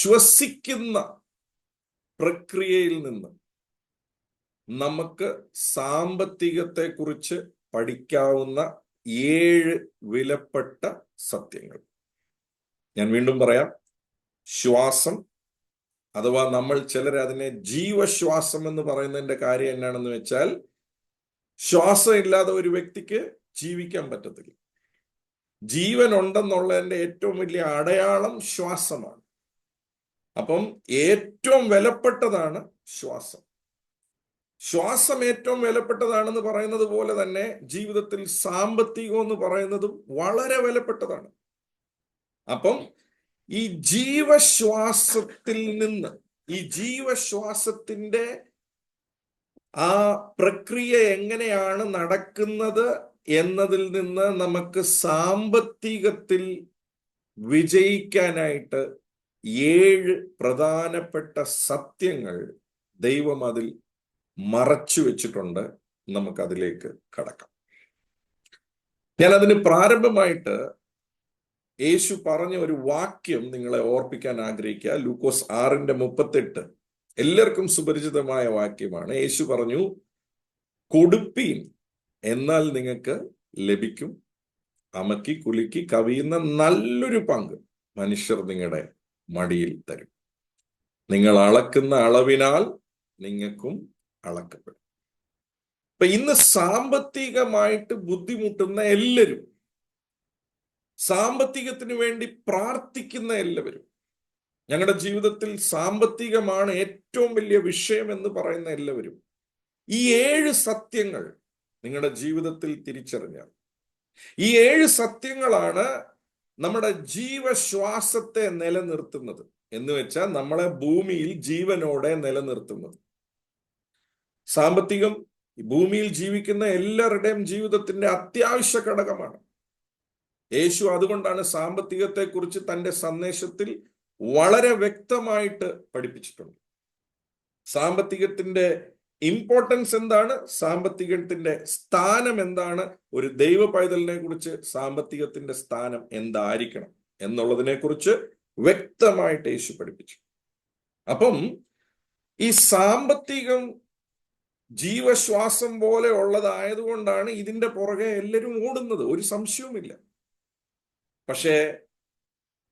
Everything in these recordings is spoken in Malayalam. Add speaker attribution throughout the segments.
Speaker 1: ശ്വസിക്കുന്ന പ്രക്രിയയിൽ നിന്ന് നമുക്ക് സാമ്പത്തികത്തെ കുറിച്ച് പഠിക്കാവുന്ന ഏഴ് വിലപ്പെട്ട സത്യങ്ങൾ. ഞാൻ വീണ്ടും പറയാം. ശ്വാസം അഥവാ നമ്മൾ ചിലർ അതിനെ ജീവശ്വാസം എന്ന് പറയുന്നതിന്റെ കാര്യം എന്നാണെന്ന് വെച്ചാൽ ശ്വാസം ഇല്ലാതെ ഒരു വ്യക്തിക്ക് ജീവിക്കാൻ പറ്റത്തില്ല. ജീവൻ ഉണ്ടെന്നുള്ളതിന്റെ ഏറ്റവും വലിയ അടയാളം ശ്വാസമാണ്. അപ്പം ഏറ്റവും വിലപ്പെട്ടതാണ് ശ്വാസം. ശ്വാസം ഏറ്റവും വിലപ്പെട്ടതാണെന്ന് പറയുന്നത് പോലെ തന്നെ ജീവിതത്തിൽ സാമ്പത്തികം എന്ന് പറയുന്നതും വളരെ വിലപ്പെട്ടതാണ്. അപ്പം ഈ ജീവശ്വാസത്തിൽ നിന്ന് ഈ ജീവശ്വാസത്തിന്റെ ആ പ്രക്രിയ എങ്ങനെയാണ് നടക്കുന്നത് എന്നതിൽ നിന്ന് നമുക്ക് സാമ്പത്തികത്തിൽ വിജയിക്കാനായിട്ട് ഏഴ് പ്രധാനപ്പെട്ട സത്യങ്ങൾ ദൈവം അതിൽ മറച്ചു വെച്ചിട്ടുണ്ട്. നമുക്കതിലേക്ക് കടക്കാം. ഞാൻ അതിന് പ്രാരംഭമായിട്ട് യേശു പറഞ്ഞ ഒരു വാക്യം നിങ്ങളെ ഓർപ്പിക്കാൻ ആഗ്രഹിക്കുക. ലൂക്കോസ് ആറിന്റെ മുപ്പത്തെട്ട്. എല്ലാവർക്കും സുപരിചിതമായ വാക്യമാണ്. യേശു പറഞ്ഞു കൊടുപ്പീൻ എന്നാൽ നിങ്ങൾക്ക് ലഭിക്കും. അമക്കി കുലുക്കി കവിയുന്ന നല്ലൊരു പങ്ക് മനുഷ്യർ നിങ്ങളുടെ മടിയിൽ തരും. നിങ്ങൾ അളക്കുന്ന അളവിനാൽ നിങ്ങൾക്കും അളക്കപ്പെടും. അപ്പൊ ഇന്ന് സാമ്പത്തികമായിട്ട് ബുദ്ധിമുട്ടുന്ന എല്ലാവരും സാമ്പത്തികത്തിന് വേണ്ടി പ്രാർത്ഥിക്കുന്ന എല്ലാവരും ഞങ്ങളുടെ ജീവിതത്തിൽ സാമ്പത്തികമാണ് ഏറ്റവും വലിയ വിഷയം എന്ന് പറയുന്ന എല്ലാവരും ഈ ഏഴ് സത്യങ്ങൾ നിങ്ങളുടെ ജീവിതത്തിൽ തിരിച്ചറിഞ്ഞാൽ ഈ ഏഴ് സത്യങ്ങളാണ് നമ്മുടെ ജീവശ്വാസത്തെ നിലനിർത്തുന്നത്. എന്ന് വെച്ചാൽ നമ്മളെ ഭൂമിയിൽ ജീവനോടെ നിലനിർത്തുന്നത്. സാമ്പത്തികം ഭൂമിയിൽ ജീവിക്കുന്ന എല്ലാവരുടെയും ജീവിതത്തിന്റെ അത്യാവശ്യ ഘടകമാണ്. യേശു അതുകൊണ്ടാണ് സാമ്പത്തികത്തെ കുറിച്ച് തന്റെ സന്ദേശത്തിൽ വളരെ വ്യക്തമായിട്ട് പഠിപ്പിച്ചിട്ടുള്ളത് സാമ്പത്തികത്തിന്റെ ഇമ്പോർട്ടൻസ് എന്താണ്? സാമ്പത്തികത്തിന്റെ സ്ഥാനം എന്താണ്? ഒരു ദൈവ പൈതലിനെ കുറിച്ച് സാമ്പത്തികത്തിന്റെ സ്ഥാനം എന്തായിരിക്കണം എന്നുള്ളതിനെ കുറിച്ച് വ്യക്തമായിട്ട് യേശു പഠിപ്പിച്ചു. അപ്പം ഈ സാമ്പത്തികം ജീവശ്വാസം പോലെ ഉള്ളതായതുകൊണ്ടാണ് ഇതിന്റെ പുറകെ എല്ലാവരും ഓടുന്നത്. ഒരു സംശയവുമില്ല. പക്ഷേ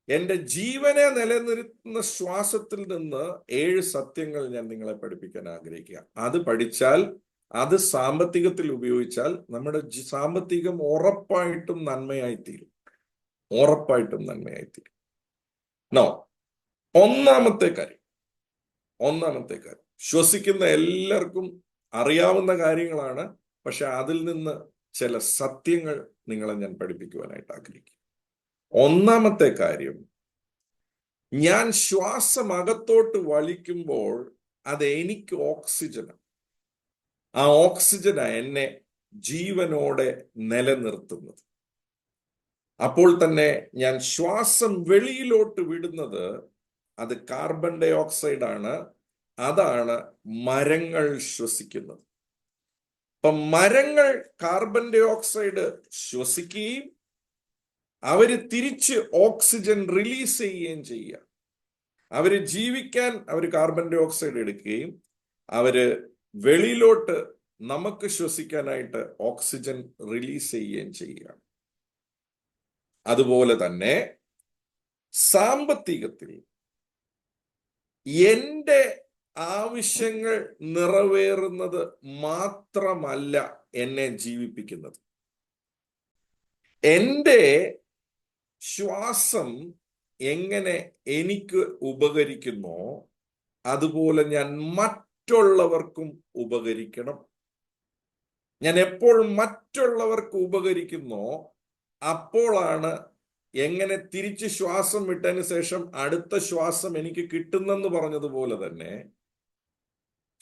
Speaker 1: എന്റെ ജീവനെ നിലനിർത്തുന്ന ശ്വാസത്തിൽ നിന്ന് ഏഴ് സത്യങ്ങൾ ഞാൻ നിങ്ങളെ പഠിപ്പിക്കാൻ ആഗ്രഹിക്കുക. അത് പഠിച്ചാൽ അത് സാമ്പത്തികത്തിൽ ഉപയോഗിച്ചാൽ നമ്മുടെ സാമ്പത്തികം ഉറപ്പായിട്ടും നന്മയായി തീരും ഉറപ്പായിട്ടും നന്മയായി തീരും നോ ഒന്നാമത്തെ കാര്യം ഒന്നാമത്തെ കാര്യം. ശ്വസിക്കുന്ന എല്ലാവർക്കും അറിയാവുന്ന കാര്യങ്ങളാണ് പക്ഷെ അതിൽ നിന്ന് ചില സത്യങ്ങൾ നിങ്ങളെ ഞാൻ പഠിപ്പിക്കുവാനായിട്ട് ആഗ്രഹിക്കും ഒന്നാമത്തെ കാര്യം ഞാൻ ശ്വാസം അകത്തോട്ട് വലിക്കുമ്പോൾ അത് എനിക്ക് ഓക്സിജനാണ് ആ ഓക്സിജനാണ് എന്നെ ജീവനോടെ നിലനിർത്തുന്നത്. അപ്പോൾ തന്നെ ഞാൻ ശ്വാസം വെളിയിലോട്ട് വിടുന്നത് അത് കാർബൺ ഡൈ ഓക്സൈഡ് ആണ് അതാണ് മരങ്ങൾ ശ്വസിക്കുന്നത്. അപ്പൊ മരങ്ങൾ കാർബൺ ഡൈ ഓക്സൈഡ് ശ്വസിക്കുകയും അവർ തിരിച്ച് ഓക്സിജൻ റിലീസ് ചെയ്യുകയും ചെയ്യുക. അവർ ജീവിക്കാൻ അവർ കാർബൺ ഡൈ ഓക്സൈഡ് എടുക്കുകയും അവർ വെളിയിലോട്ട് നമുക്ക് ശ്വസിക്കാനായിട്ട് ഓക്സിജൻ റിലീസ് ചെയ്യുകയും ചെയ്യുക. അതുപോലെ തന്നെ സാമ്പത്തികത്തിൽ എന്റെ ആവശ്യങ്ങൾ നിറവേറുന്നത് മാത്രമല്ല എന്നെ ജീവിപ്പിക്കുന്നത്. എന്റെ ശ്വാസം എങ്ങനെ എനിക്ക് ഉപകരിക്കുന്നോ അതുപോലെ ഞാൻ മറ്റുള്ളവർക്കും ഉപകരിക്കണം. ഞാൻ എപ്പോൾ മറ്റുള്ളവർക്ക് ഉപകരിക്കുന്നോ അപ്പോളാണ് എങ്ങനെ തിരിച്ച് ശ്വാസം വിട്ടതിന് ശേഷം അടുത്ത ശ്വാസം എനിക്ക് കിട്ടുന്നെന്ന് പറഞ്ഞതുപോലെ തന്നെ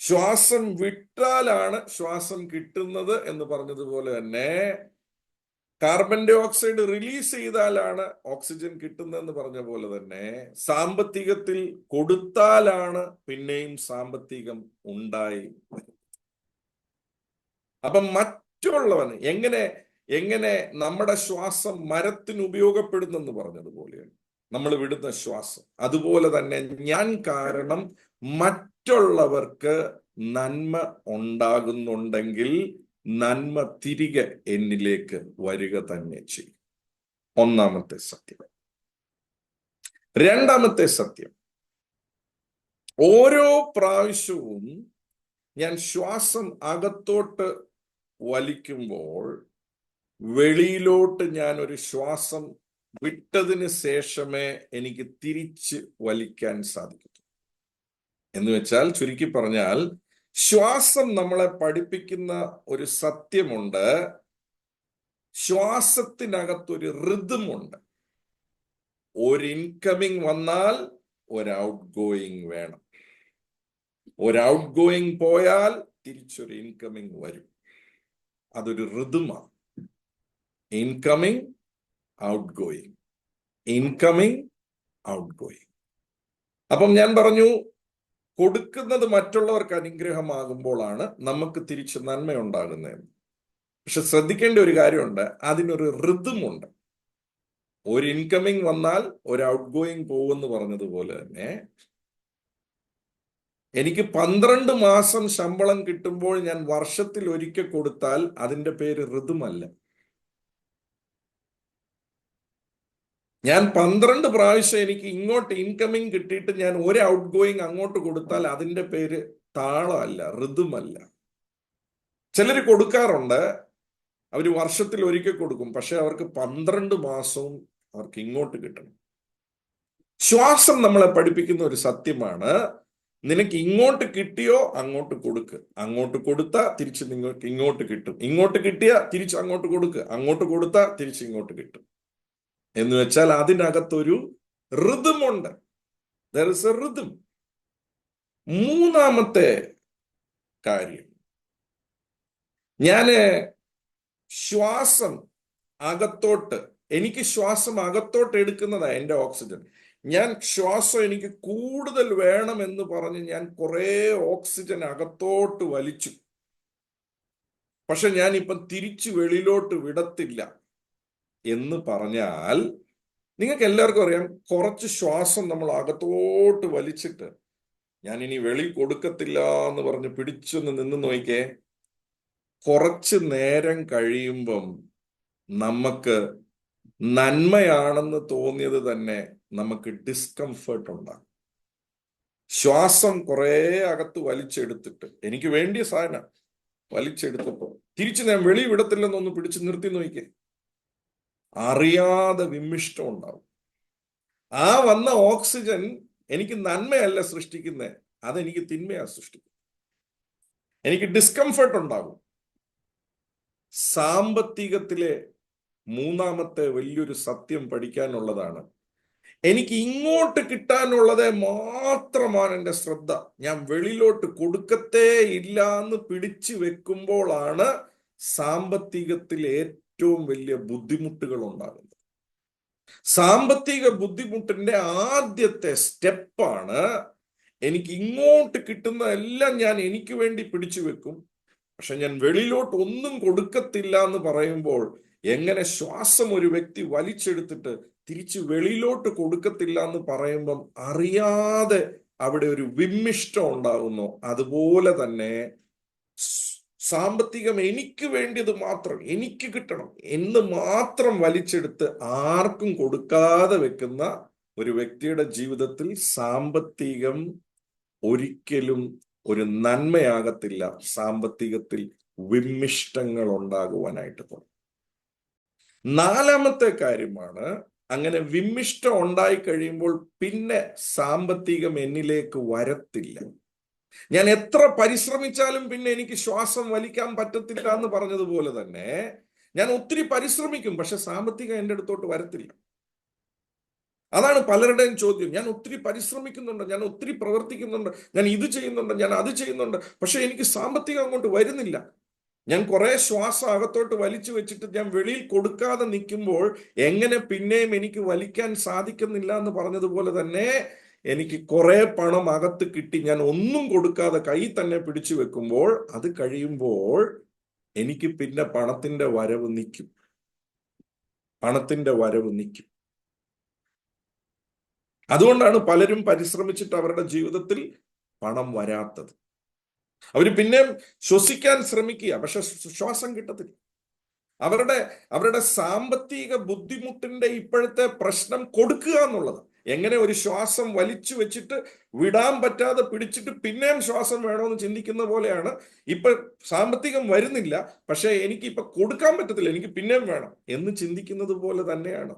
Speaker 1: ശ്വാസം വിട്ടാലാണ് ശ്വാസം കിട്ടുന്നത് എന്ന് പറഞ്ഞതുപോലെ തന്നെ കാർബൺ ഡൈ ഓക്സൈഡ് റിലീസ് ചെയ്താലാണ് ഓക്സിജൻ കിട്ടുന്നതെന്ന് പറഞ്ഞ പോലെ തന്നെ സാമ്പത്തികത്തിൽ കൊടുത്താലാണ് പിന്നെയും സാമ്പത്തികം ഉണ്ടായി അപ്പൊ മറ്റുള്ളവന് എങ്ങനെ എങ്ങനെ നമ്മുടെ ശ്വാസം മരത്തിന് ഉപയോഗപ്പെടുന്നെന്ന് പറഞ്ഞതുപോലെയാണ്. നമ്മൾ വിടുന്ന ശ്വാസം. അതുപോലെ തന്നെ ഞാൻ കാരണം മറ്റുള്ളവർക്ക് നന്മ ഉണ്ടാകുന്നുണ്ടെങ്കിൽ നന്മ തിരികെ എന്നിലേക്ക് വരിക തന്നെ ചെയ്യും. ഒന്നാമത്തെ സത്യം. രണ്ടാമത്തെ സത്യം. ഓരോ പ്രാവശ്യവും ഞാൻ ശ്വാസം അകത്തോട്ട് വലിക്കുമ്പോൾ വെളിയിലോട്ട് ഞാൻ ഒരു ശ്വാസം വിട്ടതിന് ശേഷമേ എനിക്ക് തിരിച്ച് വലിക്കാൻ സാധിക്കൂ എന്ന് വെച്ചാൽ ചുരുക്കി പറഞ്ഞാൽ ശ്വാസം നമ്മളെ പഠിപ്പിക്കുന്ന ഒരു സത്യമുണ്ട്. ശ്വാസത്തിനകത്തൊരു ഋതുമുണ്ട് ഒരു ഇൻകമിങ് വന്നാൽ ഒരു ഔട്ട് ഗോയിങ് വേണം. ഒരു ഔട്ട് ഗോയിങ് പോയാൽ തിരിച്ചൊരു ഇൻകമിങ് വരും. അതൊരു ഋതുമാണ് incoming outgoing incoming outgoing അപ്പം ഞാൻ പറഞ്ഞു കൊടുക്കുന്നത് മറ്റുള്ളവർക്ക് അനുഗ്രഹമാകുമ്പോഴാണ് നമുക്ക് തിരിച്ച് നന്മയുണ്ടാകുന്നത്. പക്ഷെ ശ്രദ്ധിക്കേണ്ട ഒരു കാര്യമുണ്ട്. അതിനൊരു ഋതുമുണ്ട്. ഒരു ഇൻകമിങ് വന്നാൽ ഒരു ഔട്ട് ഗോയിങ് പോകുമെന്ന് പറഞ്ഞതുപോലെ തന്നെ എനിക്ക് പന്ത്രണ്ട് മാസം ശമ്പളം കിട്ടുമ്പോൾ ഞാൻ വർഷത്തിൽ ഒരിക്കൽ കൊടുത്താൽ അതിന്റെ പേര് ഋതുമല്ല. ഞാൻ പന്ത്രണ്ട് പ്രാവശ്യം എനിക്ക് ഇങ്ങോട്ട് ഇൻകമിങ് കിട്ടിയിട്ട് ഞാൻ ഒരു ഔട്ട് ഗോയിങ് അങ്ങോട്ട് കൊടുത്താൽ അതിന്റെ പേര് താളമല്ല ഋതുമല്ല ചിലർ കൊടുക്കാറുണ്ട്. അവർ വർഷത്തിൽ ഒരിക്കൽ കൊടുക്കും. പക്ഷെ അവർക്ക് പന്ത്രണ്ട് മാസവും അവർക്ക് ഇങ്ങോട്ട് കിട്ടണം. ശ്വാസം നമ്മളെ പഠിപ്പിക്കുന്ന ഒരു സത്യമാണ്. നിനക്ക് ഇങ്ങോട്ട് കിട്ടിയോ അങ്ങോട്ട് കൊടുക്ക്. അങ്ങോട്ട് കൊടുത്താ തിരിച്ച് നിങ്ങൾക്ക് ഇങ്ങോട്ട് കിട്ടും. ഇങ്ങോട്ട് കിട്ടിയാൽ തിരിച്ച് അങ്ങോട്ട് കൊടുക്ക്. അങ്ങോട്ട് കൊടുത്താ തിരിച്ച് ഇങ്ങോട്ട് കിട്ടും. എന്ന് വെച്ചാൽ അതിനകത്തൊരു ഋതുമുണ്ട്. ദർ ഇസ് എ ഋതും മൂന്നാമത്തെ കാര്യം. ഞാൻ ശ്വാസം അകത്തോട്ട് എനിക്ക് ശ്വാസം അകത്തോട്ട് എടുക്കുന്നതാ എന്റെ ഓക്സിജൻ. ഞാൻ ശ്വാസം എനിക്ക് കൂടുതൽ വേണം എന്ന് പറഞ്ഞ് ഞാൻ കുറെ ഓക്സിജൻ അകത്തോട്ട് വലിച്ചു. പക്ഷെ ഞാൻ ഇപ്പം തിരിച്ചു വെളിയിലോട്ട് വിടത്തില്ല. എന്ന് പറഞ്ഞാൽ നിങ്ങൾക്ക് എല്ലാവർക്കും അറിയാം കുറച്ച് ശ്വാസം നമ്മൾ അകത്തോട്ട് വലിച്ചിട്ട് ഞാൻ ഇനി വെളി കൊടുക്കത്തില്ല എന്ന് പറഞ്ഞ് പിടിച്ചൊന്ന് നിന്ന് നോക്കിക്കേ കുറച്ച് നേരം കഴിയുമ്പം നമുക്ക് നന്മയാണെന്ന് തോന്നിയത് തന്നെ നമുക്ക് ഡിസ്കംഫേർട്ട് ഉണ്ടാകും. ശ്വാസം കുറെ അകത്ത് വലിച്ചെടുത്തിട്ട് എനിക്ക് വേണ്ടിയ സാധനം വലിച്ചെടുത്തപ്പോൾ തിരിച്ചു ഞാൻ വെളി വിടത്തില്ലെന്നൊന്ന് പിടിച്ചു നിർത്തി നോക്കിക്കേ. അറിയാതെ വിമ്മിഷ്ടം ഉണ്ടാവും. ആ വന്ന ഓക്സിജൻ എനിക്ക് നന്മയല്ല സൃഷ്ടിക്കുന്നത് അതെനിക്ക് തിന്മയാണ് സൃഷ്ടിക്കുന്നത്. എനിക്ക് ഡിസ്കംഫർട്ട് ഉണ്ടാകും. സാമ്പത്തികത്തിലെ മൂന്നാമത്തെ വലിയൊരു സത്യം പഠിക്കാനുള്ളതാണ്. എനിക്ക് ഇങ്ങോട്ട് കിട്ടാനുള്ളത് മാത്രമാണ് എന്റെ ശ്രദ്ധ. ഞാൻ വെളിയിലോട്ട് കൊടുക്കത്തേ ഇല്ല എന്ന് പിടിച്ചു വെക്കുമ്പോഴാണ് സാമ്പത്തികത്തിൽ ഏറ്റവും വലിയ ബുദ്ധിമുട്ടുകൾ ഉണ്ടാകുന്നത് സാമ്പത്തിക ബുദ്ധിമുട്ടിന്റെ ആദ്യത്തെ സ്റ്റെപ്പാണ് എനിക്ക് ഇങ്ങോട്ട് കിട്ടുന്ന എല്ലാം ഞാൻ എനിക്ക് വേണ്ടി പിടിച്ചു വെക്കും. പക്ഷെ ഞാൻ വെളിയിലോട്ട് ഒന്നും കൊടുക്കത്തില്ല എന്ന് പറയുമ്പോൾ എങ്ങനെ ശ്വാസം ഒരു വ്യക്തി വലിച്ചെടുത്തിട്ട് തിരിച്ച് വെളിയിലോട്ട് കൊടുക്കത്തില്ല എന്ന് പറയുമ്പം അറിയാതെ അവിടെ ഒരു വിമ്മിഷ്ടം ഉണ്ടാകുന്നു. അതുപോലെ തന്നെ സാമ്പത്തികം എനിക്ക് വേണ്ടിയത് മാത്രം എനിക്ക് കിട്ടണം എന്ന് മാത്രം വലിച്ചെടുത്ത് ആർക്കും കൊടുക്കാതെ വെക്കുന്ന ഒരു വ്യക്തിയുടെ ജീവിതത്തിൽ സാമ്പത്തികം ഒരിക്കലും ഒരു നന്മയാകത്തില്ല. സാമ്പത്തികത്തിൽ വിമ്മിഷ്ടങ്ങൾ ഉണ്ടാകുവാനായിട്ട് തുടങ്ങും. നാലാമത്തെ കാര്യമാണ് അങ്ങനെ വിമ്മിഷ്ടം ഉണ്ടായി കഴിയുമ്പോൾ പിന്നെ സാമ്പത്തികം എന്നിലേക്ക് വരത്തില്ല. ഞാൻ എത്ര പരിശ്രമിച്ചാലും പിന്നെ എനിക്ക് ശ്വാസം വലിക്കാൻ പറ്റത്തില്ല എന്ന് പറഞ്ഞതുപോലെ തന്നെ ഞാൻ ഒത്തിരി പരിശ്രമിക്കും പക്ഷെ സാമ്പത്തികം എന്റെ അടുത്തോട്ട് വരത്തില്ല. അതാണ് പലരുടെയും ചോദ്യം. ഞാൻ ഒത്തിരി പരിശ്രമിക്കുന്നുണ്ട് ഞാൻ ഒത്തിരി പ്രവർത്തിക്കുന്നുണ്ട് ഞാൻ ഇത് ചെയ്യുന്നുണ്ട് ഞാൻ അത് ചെയ്യുന്നുണ്ട് പക്ഷെ എനിക്ക് സാമ്പത്തികം അങ്ങോട്ട് വരുന്നില്ല. ഞാൻ കുറെ ശ്വാസം അകത്തോട്ട് വലിച്ചു വെച്ചിട്ട് ഞാൻ വെളിയിൽ കൊടുക്കാതെ നിൽക്കുമ്പോൾ എങ്ങനെ പിന്നെയും എനിക്ക് വലിക്കാൻ സാധിക്കുന്നില്ല എന്ന് പറഞ്ഞതുപോലെ തന്നെ എനിക്ക് കുറെ പണം അകത്ത് കിട്ടി ഞാൻ ഒന്നും കൊടുക്കാതെ കൈ തന്നെ പിടിച്ചു വെക്കുമ്പോൾ അത് കഴിയുമ്പോൾ എനിക്ക് പിന്നെ പണത്തിന്റെ വരവ് നിൽക്കും പണത്തിന്റെ വരവ് നിൽക്കും അതുകൊണ്ടാണ് പലരും പരിശ്രമിച്ചിട്ട് അവരുടെ ജീവിതത്തിൽ പണം വരാത്തത്. അവർ പിന്നെയും ശ്വസിക്കാൻ ശ്രമിക്കുക പക്ഷെ ശ്വാസം കിട്ടത്തില്ല. അവരുടെ അവരുടെ സാമ്പത്തിക ബുദ്ധിമുട്ടിന്റെ ഇപ്പോഴത്തെ പ്രശ്നം കൊടുക്കുക എന്നുള്ളത് എങ്ങനെ ഒരു ശ്വാസം വലിച്ചു വെച്ചിട്ട് വിടാൻ പറ്റാതെ പിടിച്ചിട്ട് പിന്നെയും ശ്വാസം വേണമെന്ന് ചിന്തിക്കുന്ന പോലെയാണ്. ഇപ്പൊ സാമ്പത്തികം വരുന്നില്ല പക്ഷെ എനിക്ക് ഇപ്പൊ കൊടുക്കാൻ പറ്റത്തില്ല എനിക്ക് പിന്നെയും വേണം എന്ന് ചിന്തിക്കുന്നത് പോലെ തന്നെയാണ്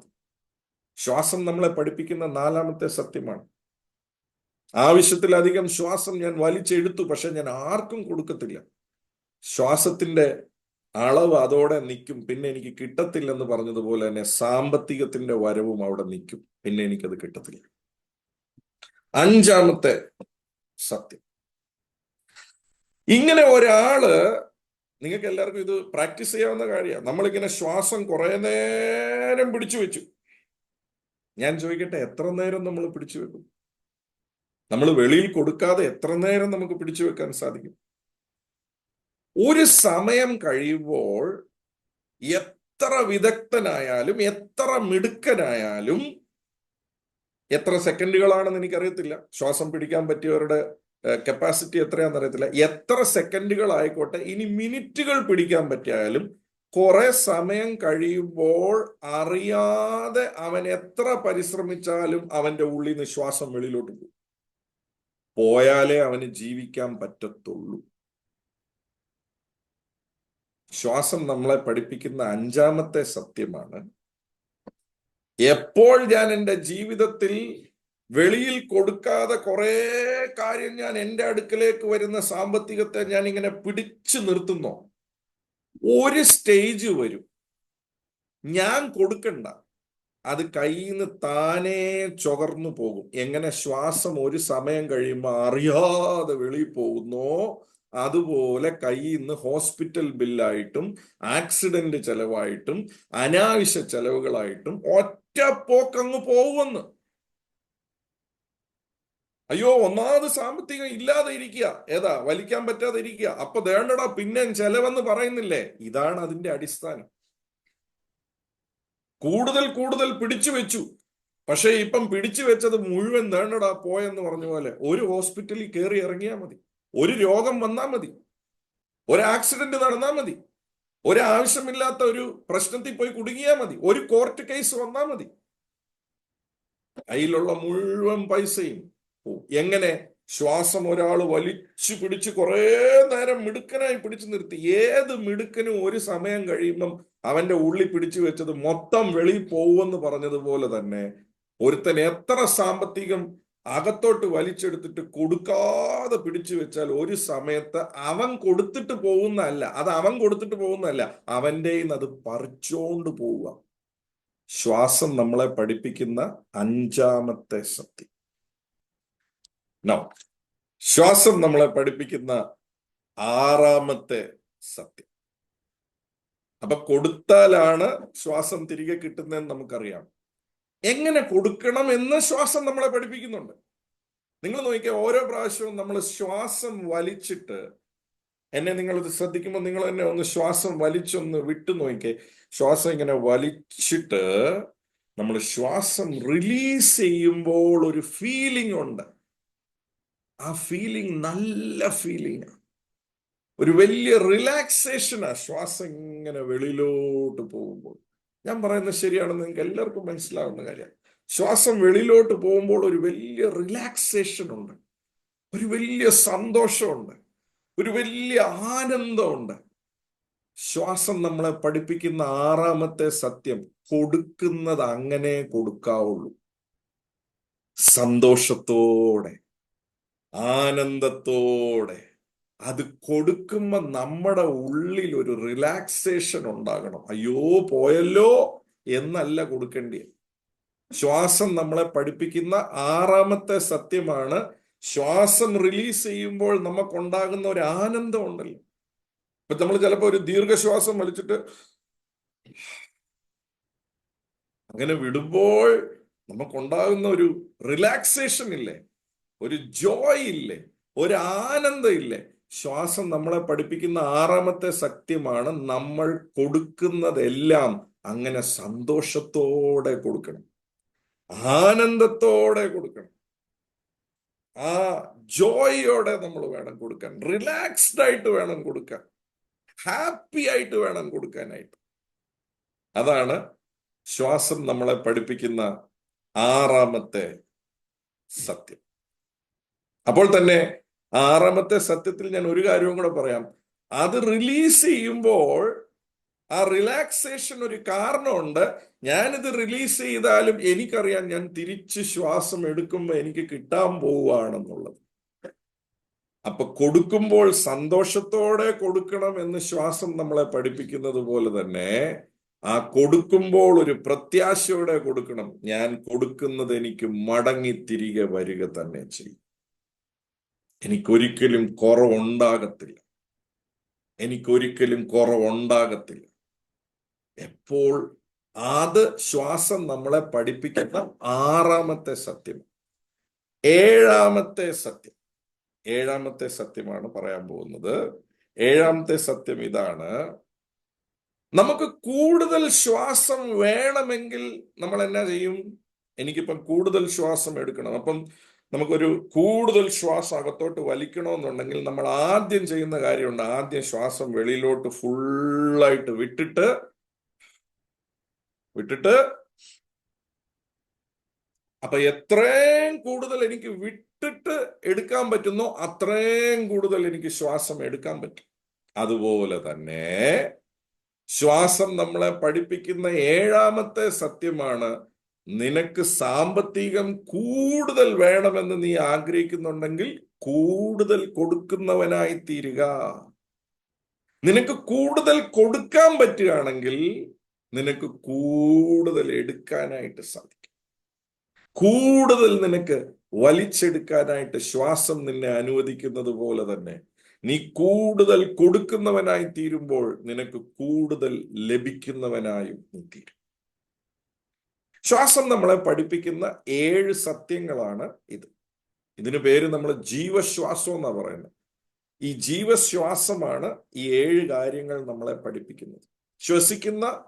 Speaker 1: ശ്വാസം നമ്മളെ പഠിപ്പിക്കുന്ന നാലാമത്തെ സത്യമാണ്. ആവശ്യത്തിലധികം ശ്വാസം ഞാൻ വലിച്ചെടുത്തു പക്ഷെ ഞാൻ ആർക്കും കൊടുക്കത്തില്ല. ശ്വാസത്തിന്റെ അളവ് അതോടെ നിൽക്കും പിന്നെ എനിക്ക് കിട്ടത്തില്ലെന്ന് പറഞ്ഞതുപോലെ തന്നെ സാമ്പത്തികത്തിന്റെ വരവും അവിടെ നിൽക്കും പിന്നെ എനിക്കത് കിട്ടത്തില്ല. അഞ്ചാമത്തെ സത്യം. ഇങ്ങനെ ഒരാൾ നിങ്ങൾക്ക് എല്ലാവർക്കും ഇത് പ്രാക്ടീസ് ചെയ്യാവുന്ന കാര്യമാണ്. നമ്മളിങ്ങനെ ശ്വാസം കുറെ നേരം പിടിച്ചു വെച്ചു. ഞാൻ ചോദിക്കട്ടെ എത്ര നേരം നമ്മൾ പിടിച്ചു വെക്കും? നമ്മൾ വെളിയിൽ കൊടുക്കാതെ എത്ര നേരം നമുക്ക് പിടിച്ചു വെക്കാൻ സാധിക്കും? ഒരു സമയം കഴിയുമ്പോൾ എത്ര വിദഗ്ധനായാലും എത്ര മിടുക്കനായാലും എത്ര സെക്കൻഡുകളാണെന്ന് എനിക്കറിയത്തില്ല. ശ്വാസം പിടിക്കാൻ പറ്റിയവരുടെ കപ്പാസിറ്റി എത്രയാണെന്ന് അറിയത്തില്ല. എത്ര സെക്കൻഡുകൾ ആയിക്കോട്ടെ ഇനി മിനിറ്റുകൾ പിടിക്കാൻ പറ്റിയാലും കുറെ സമയം കഴിയുമ്പോൾ അറിയാതെ അവൻ എത്ര പരിശ്രമിച്ചാലും അവന്റെ ഉള്ളിൽ നിന്ന് ശ്വാസം വെളിയിലോട്ട് പോകും. പോയാലേ അവന് ജീവിക്കാൻ പറ്റത്തുള്ളൂ. ശ്വാസം നമ്മളെ പഠിപ്പിക്കുന്ന അഞ്ചാമത്തെ സത്യമാണ്. എപ്പോൾ ഞാൻ എന്റെ ജീവിതത്തിൽ വെളിയിൽ കൊടുക്കാതെ കുറെ കാര്യം ഞാൻ എന്റെ അടുക്കലേക്ക് വരുന്ന സാമ്പത്തികത്തെ ഞാൻ ഇങ്ങനെ പിടിച്ചു നിർത്തുന്നു? ഒരു സ്റ്റേജ് വരും. ഞാൻ കൊടുക്കണ്ട. അത് കയ്യിൽ നിന്ന് താനേ ചൊകർന്നു പോകും. എങ്ങനെ ശ്വാസം ഒരു സമയം കഴിയുമ്പോൾ അറിയാതെ വെളിയിൽ പോകുന്നോ? അതുപോലെ കയ്യിൽ നിന്ന് ഹോസ്പിറ്റൽ ബില്ലായിട്ടും ആക്സിഡന്റ് ചെലവായിട്ടും അനാവശ്യ ചെലവുകളായിട്ടും ഒറ്റ പോക്കങ്ങ് പോവുമെന്ന്. അയ്യോ ഒന്നാമത് സാമ്പത്തികം ഇല്ലാതെ ഇരിക്കുക ഏതാ വലിക്കാൻ പറ്റാതെ ഇരിക്കുക അപ്പൊ വേണ്ടടാ പിന്നെ ചെലവെന്ന് പറയുന്നില്ലേ? ഇതാണ് അതിന്റെ അടിസ്ഥാനം. കൂടുതൽ കൂടുതൽ പിടിച്ചു വെച്ചു. പക്ഷെ ഇപ്പം പിടിച്ചു വെച്ചത് മുഴുവൻ വേണ്ടടാ പോയെന്ന് പറഞ്ഞ പോലെ ഒരു ഹോസ്പിറ്റലിൽ കയറി ഇറങ്ങിയാൽ മതി. ഒരു രോഗം വന്നാൽ മതി. ഒരു ആക്സിഡന്റ് നടന്നാൽ മതി. ഒരു ആവശ്യമില്ലാത്ത ഒരു പ്രശ്നത്തിൽ പോയി കുടുങ്ങിയാൽ മതി. ഒരു കോർട്ട് കേസ് വന്നാൽ മതി. കയ്യിലുള്ള മുഴുവൻ പൈസയും എങ്ങനെ? ശ്വാസം ഒരാൾ വലിച്ചു പിടിച്ച് കുറേ നേരം മിടുക്കനായി പിടിച്ചു നിർത്തി. ഏത് മിടുക്കനും ഒരു സമയം കഴിയുമ്പം അവന്റെ ഉള്ളി പിടിച്ചു വെച്ചത് മൊത്തം വെളിയിൽ പോവുമെന്ന് പറഞ്ഞതുപോലെ തന്നെ ഒരുത്തൻ എത്ര സാമ്പത്തികം അകത്തോട്ട് വലിച്ചെടുത്തിട്ട് കൊടുക്കാതെ പിടിച്ചു വെച്ചാൽ ഒരു സമയത്ത് അവൻ കൊടുത്തിട്ട് പോകുന്നതല്ല. അത് അവൻ കൊടുത്തിട്ട് പോകുന്നതല്ല. അവന്റെ അത് പറിച്ചോണ്ട് പോവുക. ശ്വാസം നമ്മളെ പഠിപ്പിക്കുന്ന അഞ്ചാമത്തെ നോ ശ്വാസം നമ്മളെ പഠിപ്പിക്കുന്ന ആറാമത്തെ സത്യം. അപ്പൊ കൊടുത്താലാണ് ശ്വാസം തിരികെ കിട്ടുന്നതെന്ന് നമുക്കറിയാം. എങ്ങനെ കൊടുക്കണം എന്ന് ശ്വാസം നമ്മളെ പഠിപ്പിക്കുന്നുണ്ട്. നിങ്ങൾ നോക്കിയാൽ ഓരോ പ്രാവശ്യവും നമ്മൾ ശ്വാസം വലിച്ചിട്ട് എന്നെ നിങ്ങൾ ഇത് ശ്രദ്ധിക്കുമ്പോൾ നിങ്ങൾ എന്നെ ഒന്ന് ശ്വാസം വലിച്ചൊന്ന് വിട്ടു നോക്കിയേ ശ്വാസം ഇങ്ങനെ വലിച്ചിട്ട് നമ്മൾ ശ്വാസം റിലീസ് ചെയ്യുമ്പോൾ ഒരു ഫീലിംഗ് ഉണ്ട്. ആ ഫീലിംഗ് നല്ല ഫീലിംഗ് ആണ് ഒരു വലിയ റിലാക്സേഷനാ ശ്വാസം ഇങ്ങനെ വെളിയിലോട്ട് പോകുമ്പോൾ. ഞാൻ പറയുന്നത് ശരിയാണെന്ന് നിങ്ങൾക്ക് എല്ലാവർക്കും മനസ്സിലാവുന്ന കാര്യം. ശ്വാസം വെളിയിലോട്ട് പോകുമ്പോൾ ഒരു വലിയ റിലാക്സേഷൻ ഉണ്ട്. ഒരു വലിയ സന്തോഷമുണ്ട്. ഒരു വലിയ ആനന്ദമുണ്ട്. ശ്വാസം നമ്മളെ പഠിപ്പിക്കുന്ന ആറാമത്തെ സത്യം കൊടുക്കുന്നത് അങ്ങനെ കൊടുക്കാവുള്ളൂ. സന്തോഷത്തോടെ ആനന്ദത്തോടെ. അത് കൊടുക്കുമ്പോൾ നമ്മുടെ ഉള്ളിൽ ഒരു റിലാക്സേഷൻ ഉണ്ടാകണം. അയ്യോ പോയല്ലോ എന്നല്ല കൊടുക്കേണ്ടി ശ്വാസം നമ്മളെ പഠിപ്പിക്കുന്ന ആറാമത്തെ സത്യമാണ്. ശ്വാസം റിലീസ് ചെയ്യുമ്പോൾ നമുക്കുണ്ടാകുന്ന ഒരു ആനന്ദം ഉണ്ടല്ലോ. ഇപ്പൊ നമ്മൾ ചിലപ്പോൾ ഒരു ദീർഘശ്വാസം വലിച്ചിട്ട് അങ്ങനെ വിടുമ്പോൾ നമുക്കുണ്ടാകുന്ന ഒരു റിലാക്സേഷൻ ഇല്ലേ? ഒരു ജോയ് ഇല്ലേ? ഒരു ആനന്ദം ഇല്ലേ? ശ്വാസം നമ്മളെ പഠിപ്പിക്കുന്ന ആറാമത്തെ സത്യമാണ് നമ്മൾ കൊടുക്കുന്നതെല്ലാം അങ്ങനെ സന്തോഷത്തോടെ കൊടുക്കണം. ആനന്ദത്തോടെ കൊടുക്കണം. ആ ജോയോടെ നമ്മൾ വേണം കൊടുക്കാൻ. റിലാക്സ്ഡ് ആയിട്ട് വേണം കൊടുക്കാൻ. ഹാപ്പി ആയിട്ട് വേണം കൊടുക്കാനായിട്ട്. അതാണ് ശ്വാസം നമ്മളെ പഠിപ്പിക്കുന്ന ആറാമത്തെ സത്യം. അപ്പോൾ തന്നെ ആറാമത്തെ സത്യത്തിൽ ഞാൻ ഒരു കാര്യവും കൂടെ പറയാം. അത് റിലീസ് ചെയ്യുമ്പോൾ ആ റിലാക്സേഷൻ ഒരു കാരണമുണ്ട്. ഞാനിത് റിലീസ് ചെയ്താലും എനിക്കറിയാം ഞാൻ തിരിച്ച് ശ്വാസം എടുക്കുമ്പോൾ എനിക്ക് കിട്ടാൻ പോവുകയാണെന്നുള്ളത്. അപ്പൊ കൊടുക്കുമ്പോൾ സന്തോഷത്തോടെ കൊടുക്കണം എന്ന് ശ്വാസം നമ്മളെ പഠിപ്പിക്കുന്നത് പോലെ തന്നെ ആ കൊടുക്കുമ്പോൾ ഒരു പ്രത്യാശയോടെ കൊടുക്കണം. ഞാൻ കൊടുക്കുന്നത് എനിക്ക് മടങ്ങി തിരികെ വരിക തന്നെ ചെയ്യും. എനിക്കൊരിക്കലും കുറവുണ്ടാകത്തില്ല. എനിക്കൊരിക്കലും കുറവുണ്ടാകത്തില്ല. എപ്പോൾ അത് ശ്വാസം നമ്മളെ പഠിപ്പിക്കുന്ന ആറാമത്തെ സത്യം. ഏഴാമത്തെ സത്യം. ഏഴാമത്തെ സത്യമാണ് പറയാൻ പോകുന്നത്. ഏഴാമത്തെ സത്യം ഇതാണ്. നമുക്ക് കൂടുതൽ ശ്വാസം വേണമെങ്കിൽ നമ്മൾ എന്നാ ചെയ്യും? എനിക്കിപ്പം കൂടുതൽ ശ്വാസം എടുക്കണം. അപ്പം നമുക്കൊരു കൂടുതൽ ശ്വാസം അകത്തോട്ട് വലിക്കണമെന്നുണ്ടെങ്കിൽ നമ്മൾ ആദ്യം ചെയ്യുന്ന കാര്യമുണ്ട്. ആദ്യം ശ്വാസം വെളിയിലോട്ട് ഫുള്ളായിട്ട് വിട്ടിട്ട് വിട്ടിട്ട് അപ്പൊ എത്രയും കൂടുതൽ എനിക്ക് വിട്ടിട്ട് എടുക്കാൻ പറ്റുന്നോ അത്രയും കൂടുതൽ എനിക്ക് ശ്വാസം എടുക്കാൻ പറ്റും. അതുപോലെ തന്നെ ശ്വാസം നമ്മളെ പഠിപ്പിക്കുന്ന ഏഴാമത്തെ സത്യമാണ് നിനക്ക് സാമ്പത്തികം കൂടുതൽ വേണമെന്ന് നീ ആഗ്രഹിക്കുന്നുണ്ടെങ്കിൽ കൂടുതൽ കൊടുക്കുന്നവനായി തീരുക. നിനക്ക് കൂടുതൽ കൊടുക്കാൻ പറ്റുകയാണെങ്കിൽ നിനക്ക് കൂടുതൽ എടുക്കാനായിട്ട് സാധിക്കും. കൂടുതൽ നിനക്ക് വലിച്ചെടുക്കാനായിട്ട് ശ്വാസം നിന്നെ അനുവദിക്കുന്നത് പോലെ തന്നെ നീ കൂടുതൽ കൊടുക്കുന്നവനായി തീരുമ്പോൾ നിനക്ക് കൂടുതൽ ലഭിക്കുന്നവനായും നീ തീരും. ശ്വാസം നമ്മളെ പഠിപ്പിക്കുന്ന ഏഴ് സത്യങ്ങളാണ് ഇത്. ഇതിന് പേര് നമ്മൾ ജീവശ്വാസം എന്നാ പറയുന്നത്. ഈ ജീവശ്വാസമാണ് ഈ ഏഴ് കാര്യങ്ങൾ നമ്മളെ പഠിപ്പിക്കുന്നത്. ശ്വസിക്കുന്ന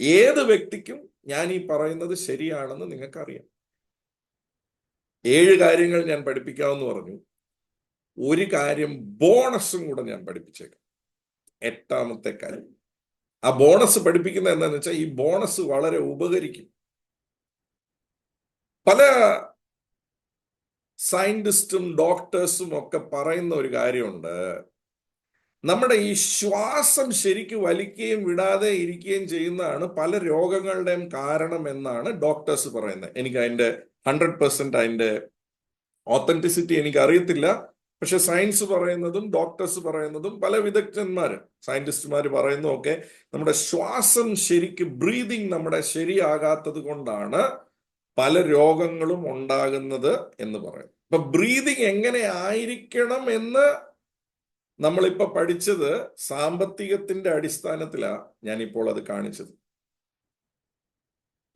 Speaker 1: ഏത് വ്യക്തിക്കും ഞാൻ ഈ പറയുന്നത് ശരിയാണെന്ന് നിങ്ങൾക്കറിയാം. ഏഴ് കാര്യങ്ങൾ ഞാൻ പഠിപ്പിക്കാമെന്ന് പറഞ്ഞു. ഒരു കാര്യം ബോണസും കൂടെ ഞാൻ പഠിപ്പിച്ചേക്കാം. എട്ടാമത്തെ കാര്യം. ആ ബോണസ് പഠിപ്പിക്കുന്ന എന്താണെന്ന് വെച്ചാൽ ഈ ബോണസ് വളരെ ഉപകരിക്കും. പല സയന്റിസ്റ്റും ഡോക്ടേഴ്സും ഒക്കെ പറയുന്ന ഒരു കാര്യമുണ്ട്. നമ്മുടെ ഈ ശ്വാസം ശരിക്ക് വലിക്കുകയും വിടാതെ ഇരിക്കുകയും ചെയ്യുന്നതാണ് പല രോഗങ്ങളുടെയും കാരണം എന്നാണ് ഡോക്ടേഴ്സ് പറയുന്നത്. എനിക്ക് അതിന്റെ ഹൺഡ്രഡ് പെർസെന്റ് അതിന്റെ ഓത്തന്റിസിറ്റി എനിക്ക് അറിയത്തില്ല. പക്ഷെ സയൻസ് പറയുന്നതും ഡോക്ടേഴ്സ് പറയുന്നതും പല വിദഗ്ധന്മാർ സയന്റിസ്റ്റുമാർ പറയുന്നതും ഒക്കെ നമ്മുടെ ശ്വാസം ശരിക്ക് ബ്രീതിങ് നമ്മുടെ ശരിയാകാത്തത് കൊണ്ടാണ് പല രോഗങ്ങളും ഉണ്ടാകുന്നത് എന്ന് പറയും. ഇപ്പൊ ബ്രീതിങ് എങ്ങനെ ആയിരിക്കണം എന്ന് നമ്മളിപ്പോ പഠിച്ചത് സാമ്പത്തികത്തിന്റെ അടിസ്ഥാനത്തിലാ ഞാനിപ്പോൾ അത് കാണിച്ചത്.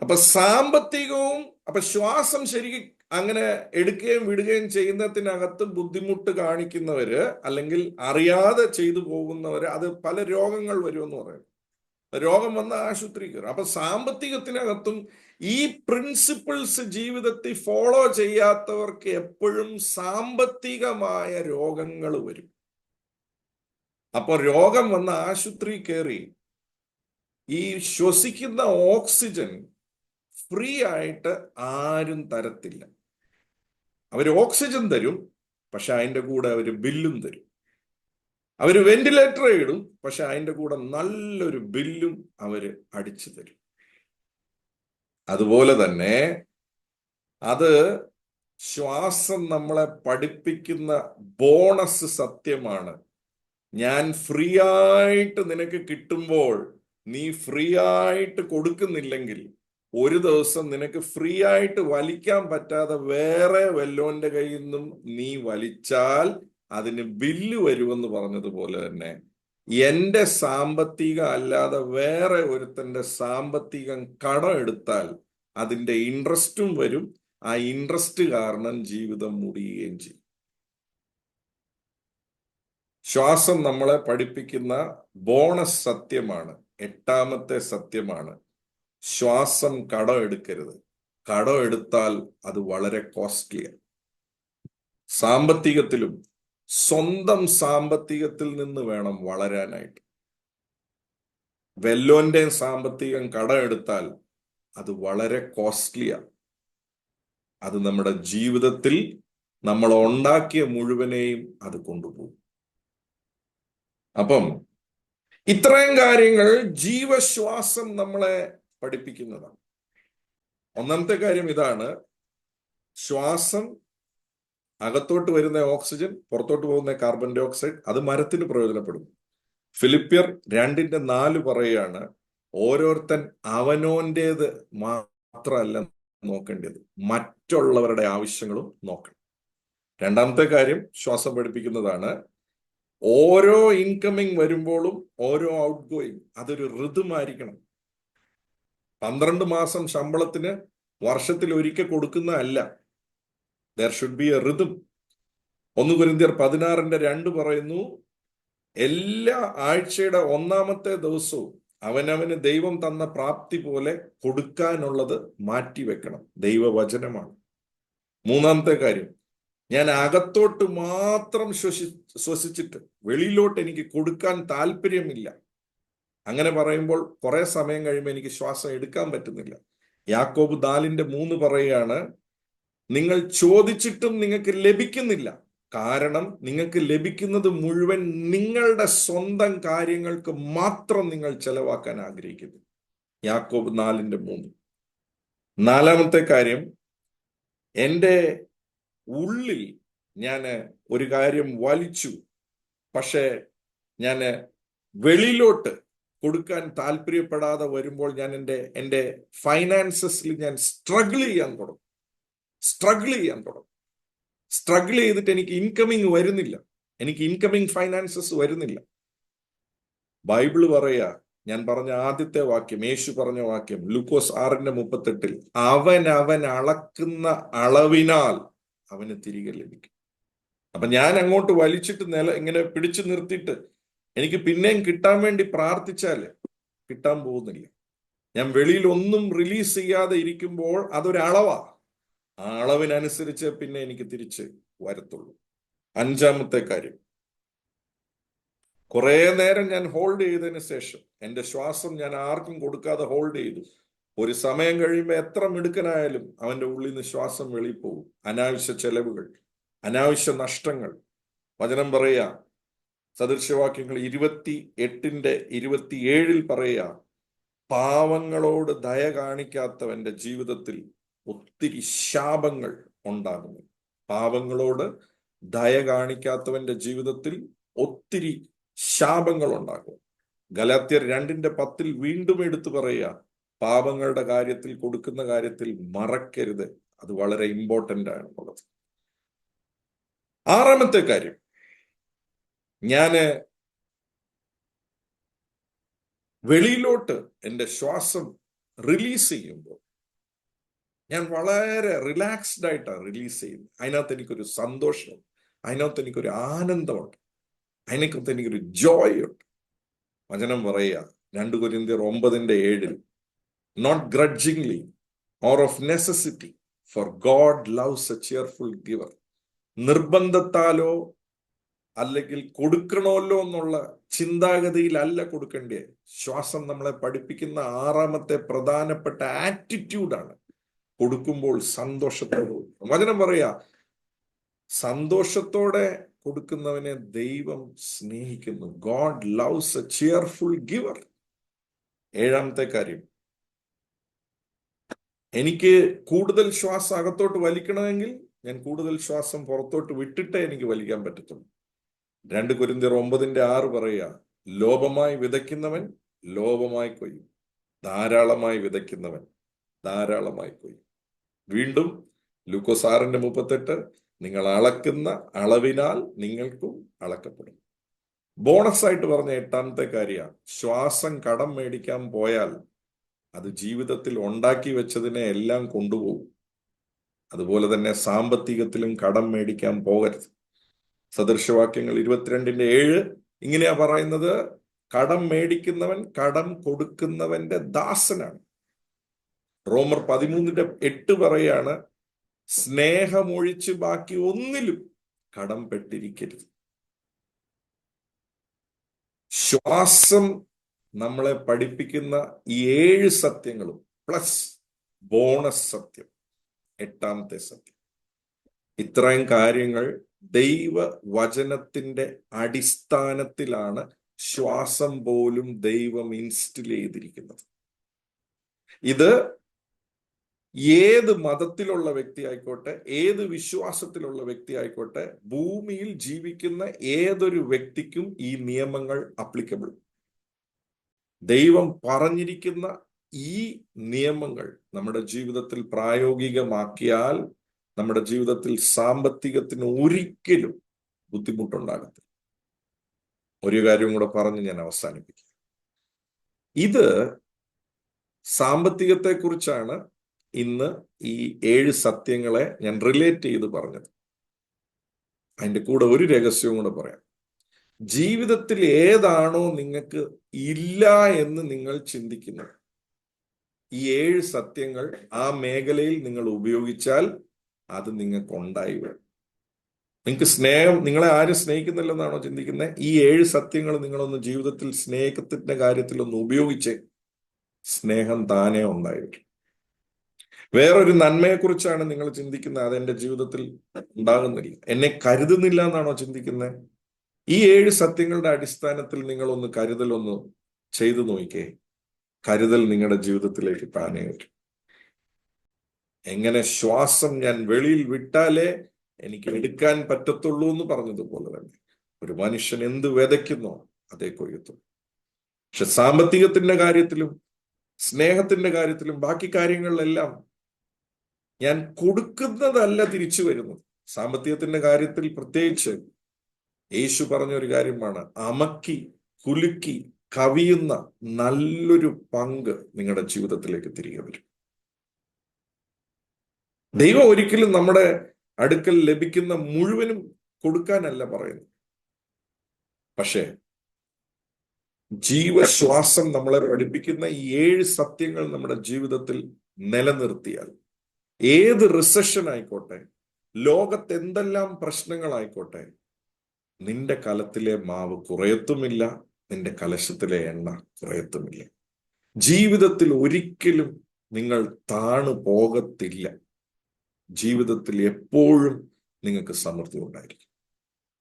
Speaker 1: അപ്പൊ സാമ്പത്തികവും അപ്പൊ ശ്വാസം ശരിക്കും അങ്ങനെ എടുക്കുകയും വിടുകയും ചെയ്യുന്നതിനകത്ത് ബുദ്ധിമുട്ട് കാണിക്കുന്നവര് അല്ലെങ്കിൽ അറിയാതെ ചെയ്തു പോകുന്നവര് അത് പല രോഗങ്ങൾ വരുമെന്ന് പറയും. രോഗം വന്ന ആശുപത്രി കയറും. അപ്പൊ സാമ്പത്തികത്തിനകത്തും ഈ പ്രിൻസിപ്പിൾസ് ജീവിതത്തിൽ ഫോളോ ചെയ്യാത്തവർക്ക് എപ്പോഴും സാമ്പത്തികമായ രോഗങ്ങൾ വരും. അപ്പൊ രോഗം വന്ന ആശുപത്രി കയറി ഈ ശ്വസിക്കുന്ന ഓക്സിജൻ ഫ്രീ ആയിട്ട് ആരും തരത്തില്ല. അവർ ഓക്സിജൻ തരും പക്ഷെ അതിന്റെ കൂടെ അവർ ബില്ലും തരും. അവർ വെന്റിലേറ്റർ ഇടും പക്ഷെ അതിന്റെ കൂടെ നല്ലൊരു ബില്ലും അവർ അടിച്ചു തരും. അതുപോലെ തന്നെ അത് ശ്വാസം നമ്മളെ പഠിപ്പിക്കുന്ന ബോണസ് സത്യമാണ്. ഞാൻ ഫ്രീ ആയിട്ട് നിനക്ക് കിട്ടുമ്പോൾ നീ ഫ്രീ ആയിട്ട് കൊടുക്കുന്നില്ലെങ്കിൽ ഒരു ദിവസം നിനക്ക് ഫ്രീ ആയിട്ട് വലിക്കാൻ പറ്റാതെ വേറെ വല്ലോന്റെ കയ്യിൽ നിന്നും നീ വലിച്ചാൽ അതിന് ബില്ല് വരുമെന്ന് പറഞ്ഞതുപോലെ തന്നെ എന്റെ സാമ്പത്തിക അല്ലാതെ വേറെ ഒരുത്തന്റെ സാമ്പത്തികം കടം എടുത്താൽ അതിന്റെ ഇൻട്രസ്റ്റും വരും. ആ ഇൻട്രസ്റ്റ് കാരണം ജീവിതം മുടിയുകയും ചെയ്യും. ശ്വാസം നമ്മളെ പഠിപ്പിക്കുന്ന ബോണസ് സത്യമാണ്. എട്ടാമത്തെ സത്യമാണ്. ശ്വാസം കടം എടുക്കരുത്. കടം എടുത്താൽ അത് വളരെ കോസ്റ്റ്ലിയാണ്. സാമ്പത്തികത്തിലും സ്വന്തം സാമ്പത്തികത്തിൽ നിന്ന് വേണം വളരാനായിട്ട്. വെല്ലോന്റെ സാമ്പത്തികം കട എടുത്താൽ അത് വളരെ കോസ്റ്റ്ലിയാണ് അത് നമ്മുടെ ജീവിതത്തിൽ നമ്മൾ ഉണ്ടാക്കിയ മുഴുവനെയും അത് കൊണ്ടുപോകും. അപ്പം ഇത്രയും കാര്യങ്ങൾ ജീവശ്വാസം നമ്മളെ പഠിപ്പിക്കുന്നതാണ്. ഒന്നാമത്തെ കാര്യം ഇതാണ്. ശ്വാസം അകത്തോട്ട് വരുന്ന ഓക്സിജൻ പുറത്തോട്ട് പോകുന്ന കാർബൺ ഡൈ ഓക്സൈഡ് അത് മരത്തിന് പ്രയോജനപ്പെടും. ഫിലിപ്പിയർ രണ്ടിന്റെ നാല് പറയുകയാണ് ഓരോരുത്തൻ അവനോന്റേത് മാത്രമല്ല നോക്കേണ്ടത്. മറ്റുള്ളവരുടെ ആവശ്യങ്ങളും നോക്കണം. രണ്ടാമത്തെ കാര്യം ശ്വാസം പഠിപ്പിക്കുന്നതാണ്. ഓരോ ഇൻകമിങ് വരുമ്പോഴും ഓരോ ഔട്ട് ഗോയിങ് അതൊരു ഋതുമായിരിക്കണം പന്ത്രണ്ട് മാസം ശമ്പളത്തിന് വർഷത്തിൽ ഒരിക്കൽ കൊടുക്കുന്നതല്ല. There should be a rhythm ഒന്ന് കുരിന്തിയർ പതിനാറിന്റെ രണ്ട് പറയുന്നു എല്ലാ ആഴ്ചയുടെ ഒന്നാമത്തെ ദിവസവും അവനവന് ദൈവം തന്ന പ്രാപ്തി പോലെ കൊടുക്കാനുള്ളത് മാറ്റിവെക്കണം ദൈവവചനമാണ്. മൂന്നാമത്തെ കാര്യം ഞാൻ അകത്തോട്ട് മാത്രം ശ്വസി ശ്വസിച്ചിട്ട് വെളിയിലോട്ട് എനിക്ക് കൊടുക്കാൻ താല്പര്യമില്ല. അങ്ങനെ പറയുമ്പോൾ കുറെ സമയം കഴിയുമ്പോൾ എനിക്ക് ശ്വാസം എടുക്കാൻ പറ്റുന്നില്ല. യാക്കോബ് ദാലിന്റെ മൂന്ന് പറയുകയാണ് നിങ്ങൾ ചോദിച്ചിട്ടും നിങ്ങൾക്ക് ലഭിക്കുന്നില്ല. കാരണം നിങ്ങൾക്ക് ലഭിക്കുന്നത് മുഴുവൻ നിങ്ങളുടെ സ്വന്തം കാര്യങ്ങൾക്ക് മാത്രം നിങ്ങൾ ചെലവാക്കാൻ ആഗ്രഹിക്കുന്നു. യാക്കോബ് നാലിന്റെ മൂന്ന്. നാലാമത്തെ കാര്യം എന്റെ ഉള്ളിൽ ഞാൻ ഒരു കാര്യം വലിച്ചു. പക്ഷേ ഞാൻ വെളിയിലോട്ട് കൊടുക്കാൻ താല്പര്യപ്പെടാതെ വരുമ്പോൾ ഞാൻ എന്റെ എന്റെ ഫൈനാൻസസിൽ ഞാൻ സ്ട്രഗിൾ ചെയ്യാൻ തുടങ്ങും. സ്ട്രഗിൾ ചെയ്യാൻ തുടങ്ങും. സ്ട്രഗിൾ ചെയ്തിട്ട് എനിക്ക് ഇൻകമിങ് വരുന്നില്ല. എനിക്ക് ഇൻകമിങ് ഫൈനാൻസസ് വരുന്നില്ല. ബൈബിൾ പറയാ ഞാൻ പറഞ്ഞ ആദ്യത്തെ വാക്യം യേശു പറഞ്ഞ വാക്യം ലൂക്കോസ് ആറിന്റെ മുപ്പത്തെട്ടിൽ അവൻ അവൻ അളക്കുന്ന അളവിനാൽ അവന് തിരികെ ലഭിക്കും. അപ്പൊ ഞാൻ അങ്ങോട്ട് വലിച്ചിട്ട് നില ഇങ്ങനെ പിടിച്ചു നിർത്തിയിട്ട് എനിക്ക് പിന്നെയും കിട്ടാൻ വേണ്ടി പ്രാർത്ഥിച്ചാൽ കിട്ടാൻ പോകുന്നില്ല. ഞാൻ വെളിയിൽ ഒന്നും റിലീസ് ചെയ്യാതെ ഇരിക്കുമ്പോൾ അതൊരളവാണ് അളവിനനുസരിച്ച് പിന്നെ എനിക്ക് തിരിച്ച് വരത്തുള്ളൂ. അഞ്ചാമത്തെ കാര്യം. കുറെ നേരം ഞാൻ ഹോൾഡ് ചെയ്തതിന് ശേഷം എന്റെ ശ്വാസം ഞാൻ ആർക്കും കൊടുക്കാതെ ഹോൾഡ് ചെയ്തു. ഒരു സമയം കഴിയുമ്പോൾ എത്ര മിടുക്കനായാലും അവന്റെ ഉള്ളിൽ നിന്ന് ശ്വാസം വെളിയിൽ പോകും. അനാവശ്യ ചെലവുകൾ അനാവശ്യ നഷ്ടങ്ങൾ. വചനം പറയുക സദൃശ്യവാക്യങ്ങൾ ഇരുപത്തി എട്ടിന്റെ ഇരുപത്തിയേഴിൽ പറയുക പാവങ്ങളോട് ദയ കാണിക്കാത്തവന്റെ ജീവിതത്തിൽ ഒത്തിരി ശാപങ്ങൾ ഉണ്ടാകുന്നു. പാപങ്ങളോട് ദയ കാണിക്കാത്തവന്റെ ജീവിതത്തിൽ ഒത്തിരി ശാപങ്ങൾ ഉണ്ടാകും. ഗലാത്യർ രണ്ടിന്റെ പത്തിൽ വീണ്ടും എടുത്തു പറയുക പാപങ്ങളുടെ കാര്യത്തിൽ കൊടുക്കുന്ന കാര്യത്തിൽ മറക്കരുത്. അത് വളരെ ഇമ്പോർട്ടന്റ് ആണുള്ളത്. ആറാമത്തെ കാര്യം. ഞാൻ വെളിയിലോട്ട് എന്റെ ശ്വാസം റിലീസ് ചെയ്യുമ്പോൾ ഞാൻ വളരെ റിലാക്സ്ഡ് ആയിട്ടാണ് റിലീസ് ചെയ്യുന്നത്. അതിനകത്ത് എനിക്കൊരു സന്തോഷമുണ്ട്. അതിനകത്ത് എനിക്കൊരു ആനന്ദമുണ്ട്. അതിനകത്ത് എനിക്കൊരു ജോയ് ഉണ്ട് വചനം പറയുക രണ്ട് കൊരിന്തിയർ ഒമ്പതിന്റെ ഏഴിൽ not grudgingly or of necessity for God loves a cheerful giver നിർബന്ധത്താലോ അല്ലെങ്കിൽ കൊടുക്കണമല്ലോ എന്നുള്ള ചിന്താഗതിയിലല്ല കൊടുക്കേണ്ടത് ശ്വാസം നമ്മളെ പഠിപ്പിക്കുന്ന ആറാമത്തെ പ്രധാനപ്പെട്ട ആറ്റിറ്റ്യൂഡാണ് കൊടുക്കുമ്പോൾ സന്തോഷത്തോടെ വചനം പറയാ സന്തോഷത്തോടെ കൊടുക്കുന്നവനെ ദൈവം സ്നേഹിക്കുന്നു. God loves a cheerful giver ഏഴാമത്തെ കാര്യം എനിക്ക് കൂടുതൽ ശ്വാസം അകത്തോട്ട് വലിക്കണമെങ്കിൽ ഞാൻ കൂടുതൽ ശ്വാസം പുറത്തോട്ട് വിട്ടിട്ടേ എനിക്ക് വലിക്കാൻ പറ്റത്തുള്ളൂ. രണ്ട് കുരിന്തിർ ഒമ്പതിന്റെ ആറ് പറയുക ലോപമായി വിതയ്ക്കുന്നവൻ ലോപമായി കൊയ്യും. ധാരാളമായി വിതയ്ക്കുന്നവൻ ധാരാളമായി കൊയ്യും. വീണ്ടും ലൂക്കോസ് ആറിന്റെ മുപ്പത്തെട്ട് നിങ്ങൾ അളക്കുന്ന അളവിനാൽ നിങ്ങൾക്കും അളക്കപ്പെടും. ബോണസ് ആയിട്ട് പറഞ്ഞ എട്ടാമത്തെ കാര്യ ശ്വാസം കടം മേടിക്കാൻ പോയാൽ അത് ജീവിതത്തിൽ ഉണ്ടാക്കി വെച്ചതിനെ എല്ലാം കൊണ്ടുപോകും. അതുപോലെ തന്നെ സാമ്പത്തികത്തിലും കടം മേടിക്കാൻ പോകരുത്. സദൃശവാക്യങ്ങൾ ഇരുപത്തിരണ്ടിന്റെ ഏഴ് ഇങ്ങനെയാ പറയുന്നത് കടം മേടിക്കുന്നവൻ കടം കൊടുക്കുന്നവന്റെ ദാസനാണ്. റോമർ പതിമൂന്നിന്റെ എട്ട് പറയാണ് സ്നേഹമൊഴിച്ച് ബാക്കി ഒന്നിലും കടം പെട്ടിരിക്കരുത്. ശ്വാസം നമ്മളെ പഠിപ്പിക്കുന്ന ഈ ഏഴ് സത്യങ്ങളും പ്ലസ് ബോണസ് സത്യം എട്ടാമത്തെ സത്യം. ഇത്രയും കാര്യങ്ങൾ ദൈവ വചനത്തിന്റെ അടിസ്ഥാനത്തിലാണ് ശ്വാസം പോലും ദൈവം ഇൻസ്റ്റിൽ ചെയ്തിരിക്കുന്നത്. ഇത് ഏത് മതത്തിലുള്ള വ്യക്തി ആയിക്കോട്ടെ ഏത് വിശ്വാസത്തിലുള്ള വ്യക്തി ആയിക്കോട്ടെ ഭൂമിയിൽ ജീവിക്കുന്ന ഏതൊരു വ്യക്തിക്കും ഈ നിയമങ്ങൾ അപ്ലിക്കബിൾ ദൈവം പറഞ്ഞിരിക്കുന്ന ഈ നിയമങ്ങൾ നമ്മുടെ ജീവിതത്തിൽ പ്രായോഗികമാക്കിയാൽ നമ്മുടെ ജീവിതത്തിൽ സാമ്പത്തികത്തിന് ഒരിക്കലും ബുദ്ധിമുട്ടുണ്ടാകത്തില്ല. ഒരു കാര്യം കൂടെ പറഞ്ഞ് ഞാൻ അവസാനിപ്പിക്കാം. ഇത് സാമ്പത്തികത്തെ കുറിച്ചാണ് ഇന്ന് ഈ ഏഴ് സത്യങ്ങളെ ഞാൻ റിലേറ്റ് ചെയ്ത് പറഞ്ഞത്. അതിന്റെ കൂടെ ഒരു രഹസ്യവും കൂടെ പറയാം. ജീവിതത്തിൽ ഏതാണോ നിങ്ങൾക്ക് ഇല്ല എന്ന് നിങ്ങൾ ചിന്തിക്കുന്നത്. ഈ ഏഴ് സത്യങ്ങൾ ആ മേഖലയിൽ നിങ്ങൾ ഉപയോഗിച്ചാൽ അത് നിങ്ങൾക്ക് ഉണ്ടായി വരും നിങ്ങൾക്ക് സ്നേഹം നിങ്ങളെ ആരും സ്നേഹിക്കുന്നില്ലെന്നാണോ ചിന്തിക്കുന്നത്? ഈ ഏഴ് സത്യങ്ങൾ നിങ്ങളൊന്ന് ജീവിതത്തിൽ സ്നേഹത്തിന്റെ കാര്യത്തിൽ ഒന്ന് ഉപയോഗിച്ച് സ്നേഹം താനേ ഉണ്ടായി വരും വേറൊരു നന്മയെക്കുറിച്ചാണ് നിങ്ങൾ ചിന്തിക്കുന്നത് അത് എന്റെ ജീവിതത്തിൽ ഉണ്ടാകുന്നില്ല. എന്നെ കരുതുന്നില്ല എന്നാണോ ചിന്തിക്കുന്നത്? ഈ ഏഴ് സത്യങ്ങളുടെ അടിസ്ഥാനത്തിൽ നിങ്ങൾ ഒന്ന് കരുതൽ ഒന്ന് ചെയ്തു നോക്കിക്കേ കരുതൽ നിങ്ങളുടെ ജീവിതത്തിലേക്ക് താനേ വരും. എങ്ങനെ ശ്വാസം ഞാൻ വെളിയിൽ വിട്ടാലേ എനിക്ക് എടുക്കാൻ പറ്റത്തുള്ളൂ എന്ന് പറഞ്ഞതുപോലെ തന്നെ. ഒരു മനുഷ്യൻ എന്ത് വിതയ്ക്കുന്നോ അതേ കൊയ്യത്തു പക്ഷെ സാമ്പത്തികത്തിന്റെ കാര്യത്തിലും സ്നേഹത്തിന്റെ കാര്യത്തിലും ബാക്കി കാര്യങ്ങളിലെല്ലാം ഞാൻ കൊടുക്കുന്നതല്ല തിരിച്ചു വരുന്നത്. സാമ്പത്തികത്തിന്റെ കാര്യത്തിൽ പ്രത്യേകിച്ച് യേശു പറഞ്ഞ ഒരു കാര്യമാണ്. അമക്കി കുലുക്കി കവിയുന്ന നല്ലൊരു പങ്ക് നിങ്ങളുടെ ജീവിതത്തിലേക്ക് തിരികെ വരും. ദൈവം ഒരിക്കലും നമ്മുടെ അടുക്കൽ ലഭിക്കുന്ന മുഴുവനും കൊടുക്കാനല്ല പറയുന്നത്. പക്ഷേ ജീവശ്വാസം നമ്മളെ പഠിപ്പിക്കുന്ന ഏഴ് സത്യങ്ങൾ നമ്മുടെ ജീവിതത്തിൽ നിലനിർത്തിയാൽ ഏത് റിസഷൻ ആയിക്കോട്ടെ ലോകത്ത് എന്തെല്ലാം പ്രശ്നങ്ങളായിക്കോട്ടെ നിന്റെ കലത്തിലെ മാവ് കുറയത്തുമില്ല നിന്റെ കലശത്തിലെ എണ്ണ കുറയത്തുമില്ല. ജീവിതത്തിൽ ഒരിക്കലും നിങ്ങൾ താണു പോകത്തില്ല. ജീവിതത്തിൽ എപ്പോഴും നിങ്ങൾക്ക് സമൃദ്ധി ഉണ്ടായിരിക്കും.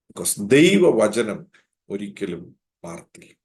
Speaker 1: ബിക്കോസ് ദൈവവചനം ഒരിക്കലും മാറത്തില്ല.